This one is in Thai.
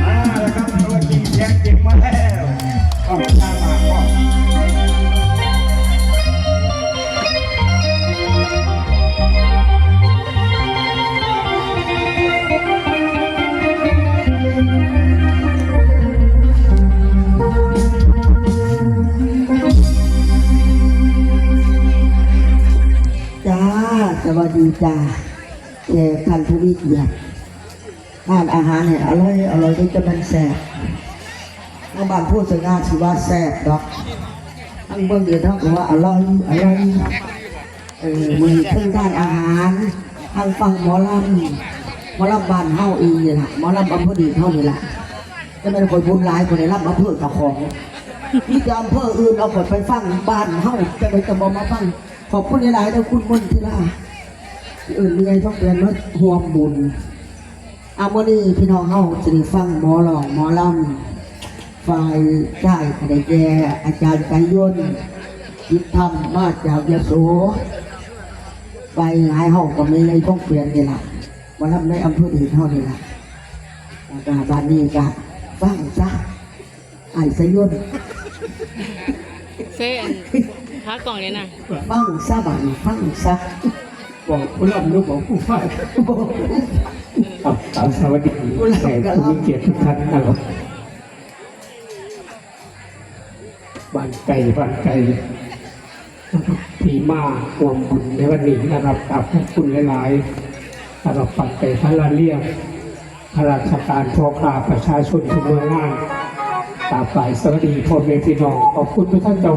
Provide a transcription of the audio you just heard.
มาแล้วครับตัวจริงเสียงจริงมาแล้วออกตามมา วัสดีจ้าแก่ท่านผู้มีเกียรติทานอาหารเนี่ยอร่อยอร่อยด้วยจะมันแซ่บทางบ้านพูดสง่าชื่อว่าแซ่บดอกทางเบื้องเดียวท่ากับว่าอร่อยอร่อยเออมีเครื่องทานอาหารทางฟังหมอลำหมอลำบ้านเฮาเองนี่แหละหมอลำอำเภอดีเท่านี่แหละจะเป็นคนบุญหลายคนในรับอำเภอเจ้าของที่จะอำเภออื่นเอาไปฟังบ้านเฮาจะไปจะบอมาฟังขอบคุณหลายๆท่านคุณมนที่ล่า เอื่นยังไงต้องเป็นว่าห่วงบุญอาโมอนี่พี่น้องเฮาจะได้ฟังหมอหลองหมอลำฝ่ายชายขณะแก่อาจารย์ไกยยนต์ยิบธรรมมาจากยโสไปหายเฮาก็ไม่ไงต้องเปลี่ยนนี่ล่ะหมอลำในอำเภอดีเท่านี่ล่ะแล้วก็บ้านนี้ก็ฟังซะไอ้สยนต์เส้นพักกล่องเลยนะฟังซะบ้านฟังซะ บอกผู้รับรู้บอกผู้ฝ่ายบอกครับสาวสวัสดีแขกผู้มีเกียรติทุกท่านนะครับบ้านไก่บ้านไก่นะครับที่มาร่วมบุญในวันนี้นะครับขอบคุณหลายๆสำหรับปัจจัยพระเลียงข้าราชการพ่อค้าประชาชนทุกหน่วยงานตาฝ่ายสวัสดีพ่อแม่พี่น้องขอบคุณทุกท่านเจ้า